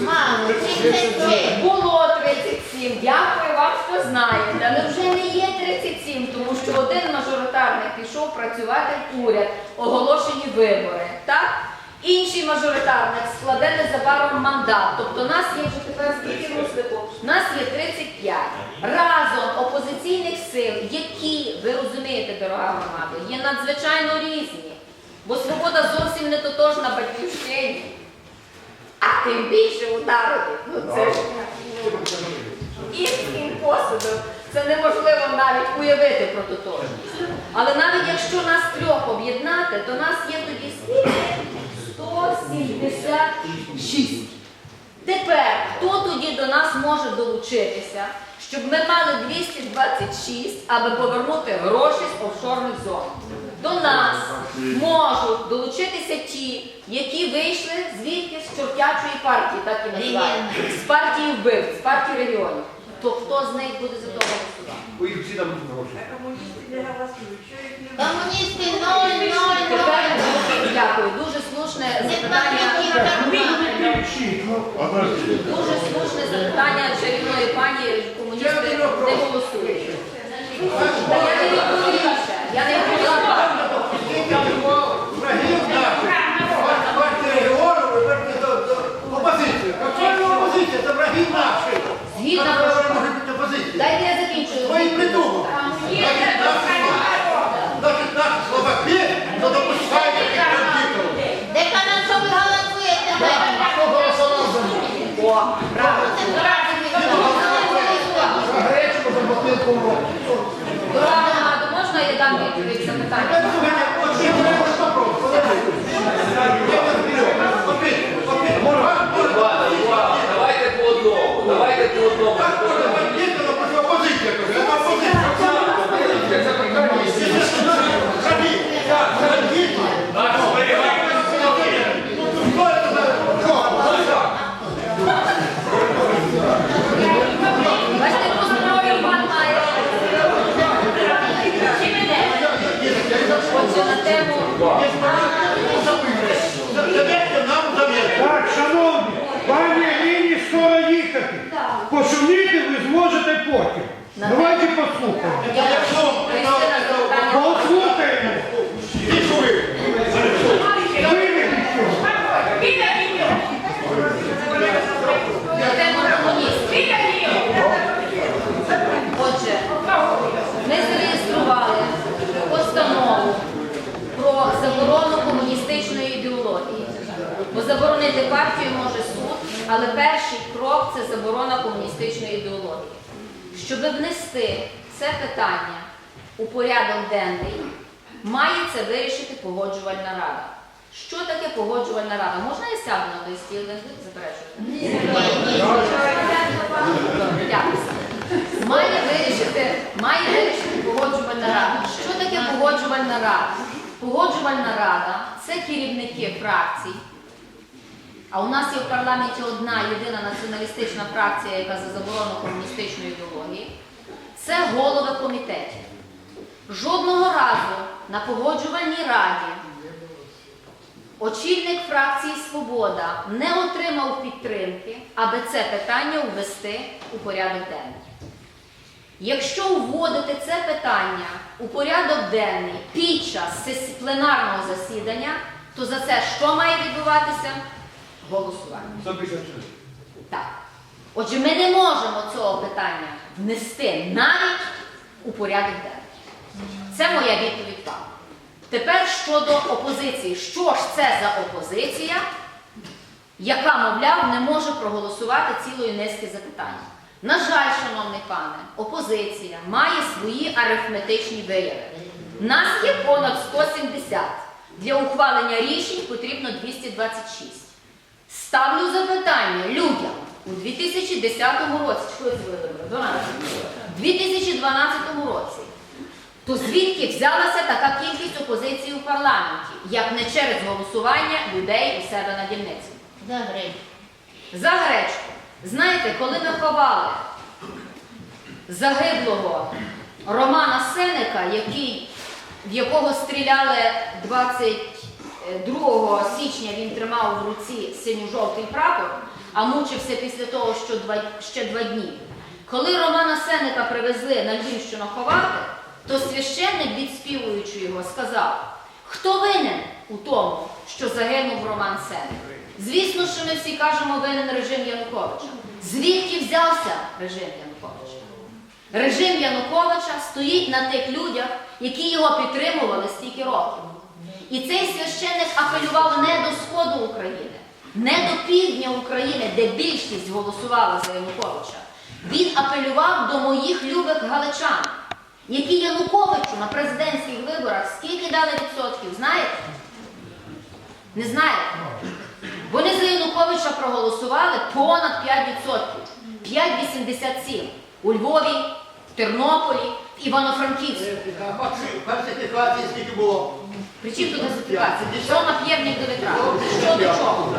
Мало, 33. Було 37. Дякую вам, що знаєте. Але вже не є 37, тому що один мажоритарник пішов працювати в уряд, оголошені вибори. Так? Інший мажоритарник складе незабаром мандат. Тобто нас є вже тепер скільки Руслику? Нас є 35. Разом опозиційних сил, які, ви розумієте, дорога громада, є надзвичайно різні. Бо свобода зовсім не тотожна батьківщині. А тим більше ударити. Ну це ж іншим посудом. Це неможливо навіть уявити про тотожність. Але навіть якщо нас трьох об'єднати, то нас є тоді скільки? 176. Тепер хто тоді до нас може долучитися, щоб ми мали 226, аби повернути гроші з офшорних зон? До нас можуть долучитися ті, які вийшли звідки з чортячої партії, так і називають, з партії вбивць, з партії регіонів. То хто з них буде за того голосувати? Ой, всі там гроші. Комуністи 0, 0, 0. Тепер дякую. Дуже слушне запитання. Дуже слушне запитання чарівної пані комуністи не голосують. Та я не відповім ще. Я не відповіла. Врагів наших. Партія регіону, ви берете до до опозиції. Какая опозиція? Це враги наші. Згідно Як про ви що? можете бути опозицією? Дайте я закінчую. Ви їх придумали. Значить, наші Значить, наші словаки, то допускайте їх бандитів. Дека на що ви галасуєте? О, правильно. Дорога можна я дам відповідь на питання? Слухайте, от ще треба спробувати. Опять, опять. Ладно, ладно, давайте по одному, давайте по одному. Так можна бандитів, але проти опозиція. каже. Це опозиція. Враги. Бандити. Хто це за- що? Бачите, яку зброю пан має. Отже, на тему. Заведьте нам заведьте. Так, шановні, пані Аліні скоро їхати. Пошуміти ви зможете потім. Давайте Отже, ми зареєстрували постанову про заборону комуністичної ідеології. Бо заборонити партію може суд, але перший крок це заборона комуністичної ідеології. Щоб внести це питання у порядок денний, має це вирішити погоджувальна рада. Що таке погоджувальна рада? Можна я сяду на той стіл, ви заперечуєте? Має вирішити, має вирішити погоджувальна рада. Що таке погоджувальна рада? Погоджувальна рада це керівники фракцій. А у нас є в парламенті одна єдина націоналістична фракція, яка за заборону комуністичної ідеології. Це голови комітетів. Жодного разу на погоджувальній раді очільник фракції Свобода не отримав підтримки, аби це питання ввести у порядок денний. Якщо вводити це питання у порядок денний під час пленарного засідання, то за це що має відбуватися? Голосування. Так. Отже, ми не можемо цього питання внести навіть у порядок денний. Це моя відповідь вам. Тепер щодо опозиції. Що ж це за опозиція, яка, мовляв, не може проголосувати цілої низки запитань? На жаль, шановний пане, опозиція має свої арифметичні вияви. Нас є понад 170. Для ухвалення рішень потрібно 226. Ставлю запитання людям у 2010 році, що це було вибори? 12. У 2012 році. То звідки взялася така кількість опозиції у парламенті, як не через голосування людей у себе на дільниці? За гриб. За гречку. Знаєте, коли ми ховали загиблого Романа Сеника, який, в якого стріляли 20 е, 2 січня він тримав в руці синьо-жовтий прапор, а мучився після того, що два, ще два дні. Коли Романа Сеника привезли на Львівщину ховати, то священник, відспівуючи його, сказав, хто винен у тому, що загинув Роман Сеник? Звісно, що ми всі кажемо винен режим Януковича. Звідки взявся режим Януковича? Режим Януковича стоїть на тих людях, які його підтримували стільки років. І цей священник апелював не до сходу України, не до півдня України, де більшість голосувала за Януковича. Він апелював до моїх любих галичан, які Януковичу на президентських виборах скільки дали відсотків, знаєте? Не знаєте? Вони за Януковича проголосували понад 5%. 5,87 у Львові, Тернополі, в Івано-Франківську. Фальсифікації скільки було? При чим тут фальсифікації? Що на п'євник до вітра? Що до чого?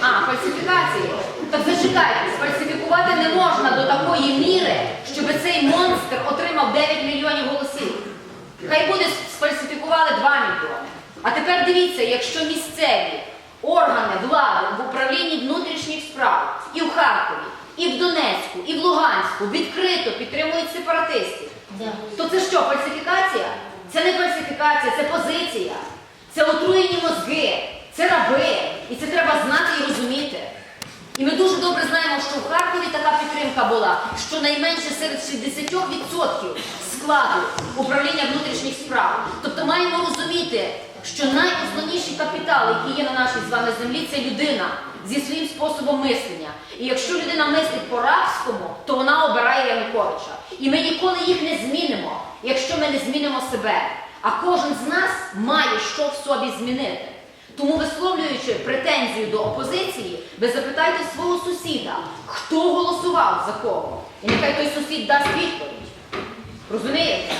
А, фальсифікації. Так зачекайте, сфальсифікувати не можна до такої міри, щоб цей монстр отримав 9 мільйонів голосів. Хай буде сфальсифікували 2 мільйони. А тепер дивіться, якщо місцеві органи влади в управлінні внутрішніх справ і в Харкові, і в Донецьку, і в Луганську відкрито підтримують сепаратистів, Да. то це що, фальсифікація? Це не фальсифікація, це позиція. Це отруєні мозги, це раби. І це треба знати і розуміти. І ми дуже добре знаємо, що в Харкові така підтримка була, що найменше серед 60% складу управління внутрішніх справ. Тобто маємо розуміти, що найосновніший капітал, який є на нашій з вами землі, це людина зі своїм способом мислення. І якщо людина мислить по-рабському, то вона обирає Януковича. І ми ніколи їх не змінимо, якщо ми не змінимо себе. А кожен з нас має що в собі змінити. Тому, висловлюючи претензію до опозиції, ви запитайте свого сусіда, хто голосував за кого. І нехай той сусід дасть відповідь. Розумієте?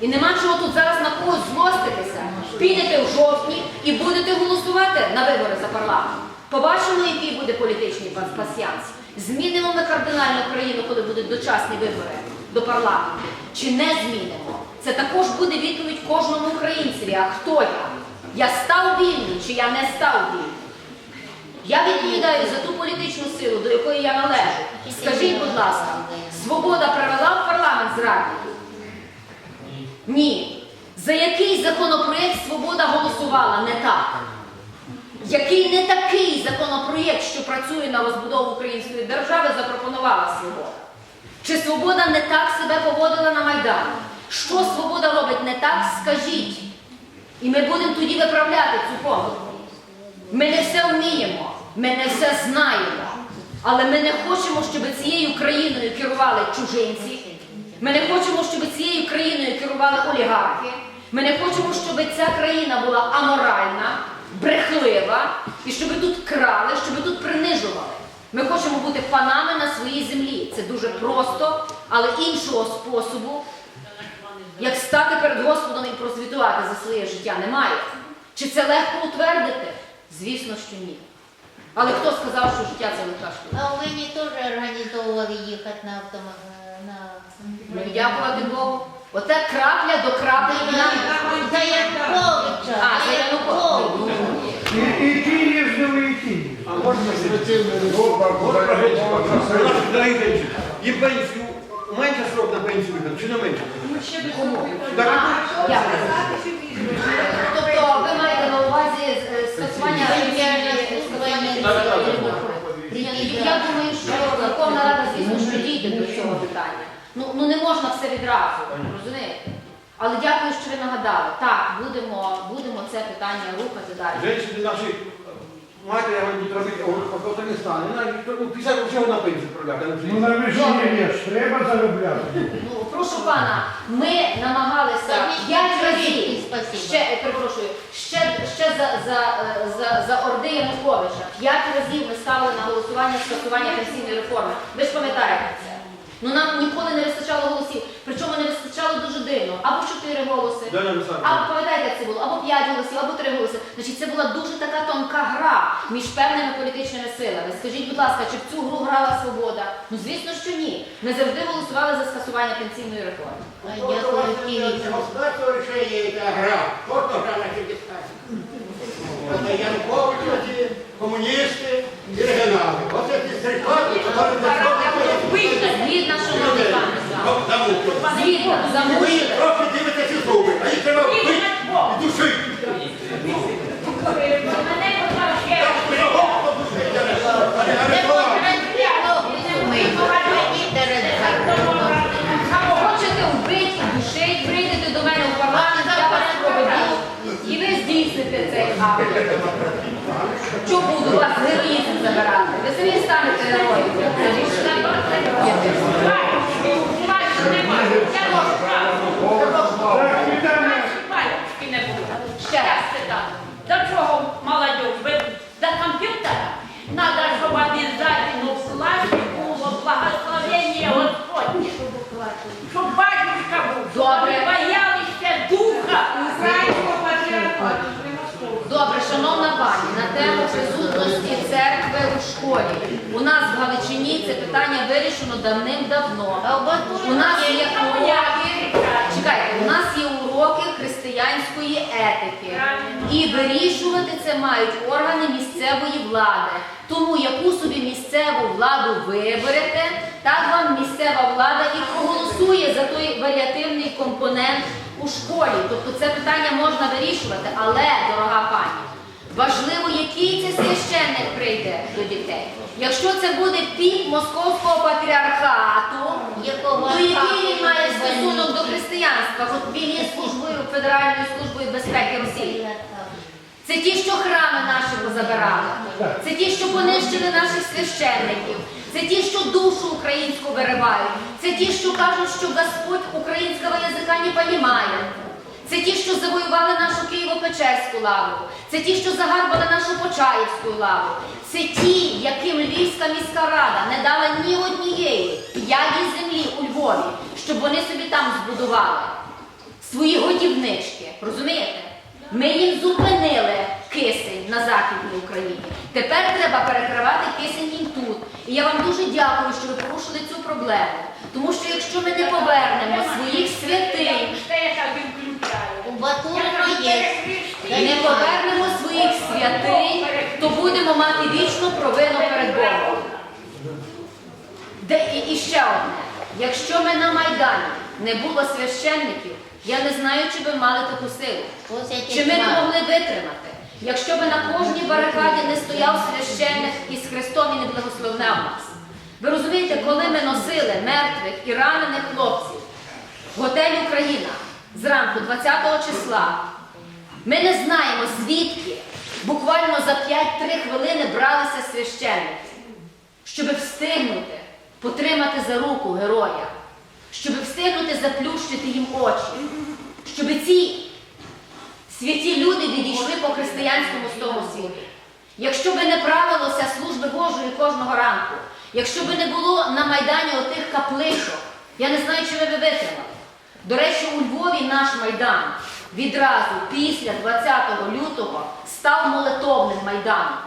І нема чого тут зараз на когось злоститися. Підете в жовтні і будете голосувати на вибори за парламент. Побачимо, який буде політичний пас- пасьянс. Змінимо ми кардинально країну, коли будуть дочасні вибори до парламенту. Чи не змінимо? Це також буде відповідь кожному українцеві. А хто я? Я став вільний чи я не став вільний? Я відповідаю за ту політичну силу, до якої я належу. Скажіть, будь ласка, свобода привела в парламент зрадників? Ні. За який законопроєкт свобода голосувала не так? Який не такий законопроєкт, що працює на розбудову української держави, запропонувала свобода? Чи свобода не так себе поводила на Майдані? Що свобода робить не так, скажіть. І ми будемо тоді виправляти цю помилку. Ми не все вміємо, ми не все знаємо. Але ми не хочемо, щоб цією країною керували чужинці. Ми не хочемо, щоб цією країною керували олігархи. Ми не хочемо, щоб ця країна була аморальна, брехлива, і щоб тут крали, щоб тут принижували. Ми хочемо бути панами на своїй землі. Це дуже просто, але іншого способу, як стати перед Господом і прозвітувати за своє життя, немає. Чи це легко утвердити? Звісно, що ні. Але хто сказав, що життя це легка штука? А у мені теж організовували їхати на автомобілі. Ну, дякувати Богу. Оце крапля до краплі. За Януковича. А, за Януковича. І, і ті їздили, і ті. А можна Дорогі і пенсію, менше срок на пенсію чи не менше? А, дякую. Тобто ви маєте на увазі е, скасування Прем'єрна пенсії, служба скасування не пенсії. Я думаю, що Верховна Рада, звісно, що дійде до цього питання. Ну, ну не можна все відразу, розумієте? Але дякую, що ви нагадали. Так, будемо, будемо це питання рухати далі. Женщини наші, мати, я будуть робити, стане, ну, 50 років на пенсію відправляти, Ну на виження ж треба заробляти. Ну, прошу пана, ми намагалися п'ять скажіть, разів, спасибо. ще, е, перепрошую, ще, ще за, за, е, за, за Орди Януковича, п'ять разів ми ставили на голосування скасування пенсійної реформи. Ви ж пам'ятаєте це? Ну нам ніколи не вистачало голосів, причому не вистачало дуже дивно. Або чотири голоси, або пам'ятаєте, як це було, або п'ять голосів, або три голоси. Значить, це була дуже така тонка гра між певними політичними силами. Скажіть, будь ласка, чи в цю гру грала свобода? Ну звісно, що ні. Ми завжди голосували за скасування пенсійної реформи. Кирилл. Государство гра. Вот гра на Януковичі, комуністи три Згідно, пане з вами. замучили. Згідно, Ви трохи дивитеся зуби, а їх треба вбити і душити. Хочете вбити, душить, прийдете до мене в парламент, я вас проведу. І ви здійсните цей акт. Що буду вас героїзм забирати? Ви самі станете героєм. Так, питання. Ще раз. До чого молодь? Ви до комп'ютера? Надо, щоб обов'язательно в класі було благословення Господнє. Щоб батюшка був. щоб Добре. ви боялися духа українського патріархату. Добре, шановна пані, на тему присутності церкви у школі. У нас в Галичині це питання вирішено давним-давно. У нас є уроки, чекайте, у нас є уроки християнської етики. І вирішувати це мають органи місцевої влади. Тому яку собі місцеву владу виберете, так вам місцева влада і проголосує за той варіативний компонент у школі. Тобто це питання можна вирішувати, але, дорога пані, важливо, який це священник прийде до дітей. Якщо це буде пік московського патріархату, Якого то який він має стосунок до християнства? От він є службою Федеральної служби безпеки Росії. Це ті, що храми наші позабирали. Це ті, що понищили наших священників. Це ті, що душу українську виривають. Це ті, що кажуть, що Господь українського язика не понімає. Це ті, що завоювали нашу Києво-Печерську лаву. Це ті, що загарбали нашу Почаївську лаву. Це ті, яким Львівська міська рада не дала ні однієї п'яді землі у Львові, щоб вони собі там збудували свої годівнички. Розумієте? Ми їм зупинили кисень на Західній Україні. Тепер треба перекривати кисень їм тут. І я вам дуже дякую, що ви порушили цю проблему. Тому що якщо ми не повернемо своїх святинь, Кажу, є. не повернемо своїх святинь, то будемо мати вічну провину перед Богом. Де і, і ще одне. Якщо ми на Майдані не було священників, я не знаю, чи ви мали таку силу. Чи ми не могли витримати? Якщо би на кожній барикаді не стояв священник із Христом і не благословляв нас. Ви розумієте, коли ми носили мертвих і ранених хлопців в готель Україна зранку 20 числа, ми не знаємо, звідки буквально за 5-3 хвилини бралися священники, щоб встигнути потримати за руку героя, щоб встигнути заплющити їм очі, щоб ці святі люди відійшли по християнському столу світу. Якщо би не правилося служби Божої кожного ранку, якщо би не було на Майдані отих капличок, я не знаю, чи ви би витримали. До речі, у Львові наш Майдан відразу після 20 лютого став молитовним Майданом.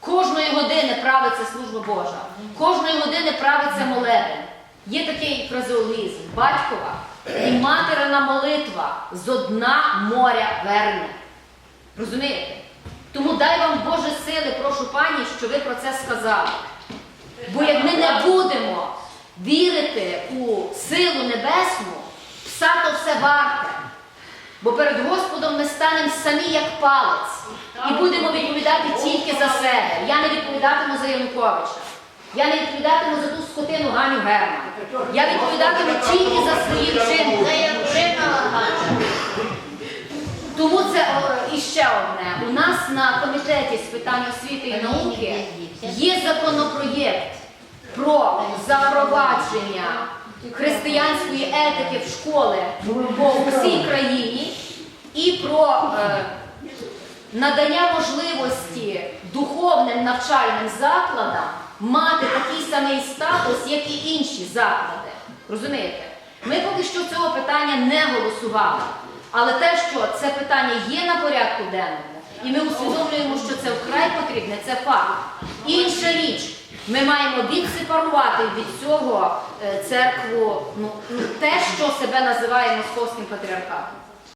Кожної години правиться служба Божа, кожної години правиться молебень. Є такий фразеологізм батькова і материна молитва з дна моря верне. Розумієте? Тому дай вам Боже сили, прошу пані, що ви про це сказали. Бо як ми не будемо вірити у силу небесну, пса то все варте. Бо перед Господом ми станемо самі як палець і будемо відповідати тільки за себе. Я не відповідатиму за Януковича. Я не відповідатиму за ту скотину Ганю Герман. Я відповідатиму тільки за свої вчинки. Тому це іще одне. У нас на комітеті з питань освіти і науки є законопроєкт про запровадження християнської етики в школи по всій країні і про е, надання можливості духовним навчальним закладам мати такий самий статус, як і інші заклади. Розумієте? Ми поки що цього питання не голосували. Але те, що це питання є на порядку денному, і ми усвідомлюємо, що це вкрай потрібне, це факт. Інша річ, ми маємо відсепарувати від цього е, церкву, ну, ну, те, що себе називає московським патріархатом.